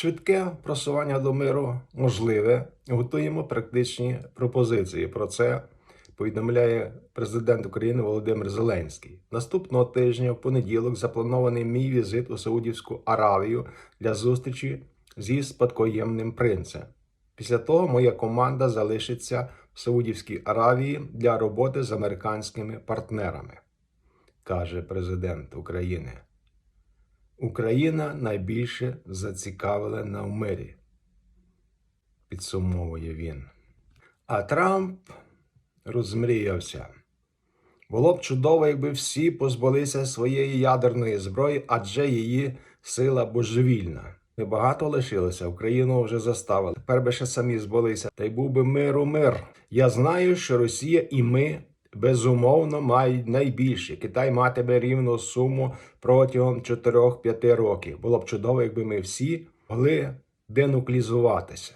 Швидке просування до миру можливе. Готуємо практичні пропозиції. Про це повідомляє президент України Володимир Зеленський. Наступного тижня, в понеділок, запланований мій візит у Саудівську Аравію для зустрічі зі спадкоємним принцем. Після того моя команда залишиться в Саудівській Аравії для роботи з американськими партнерами, каже президент України. Україна найбільше зацікавлена в мирі, підсумовує він. А Трамп розмріявся. Було б чудово, якби всі позбулися своєї ядерної зброї, адже її сила божевільна. Небагато лишилося, Україну вже заставили. Тепер би ще самі збулися, та й був би миру мир. Я знаю, що Росія і ми безумовно мають найбільше. Китай матиме рівну суму протягом 4-5 років. Було б чудово, якби ми всі могли денуклізуватися.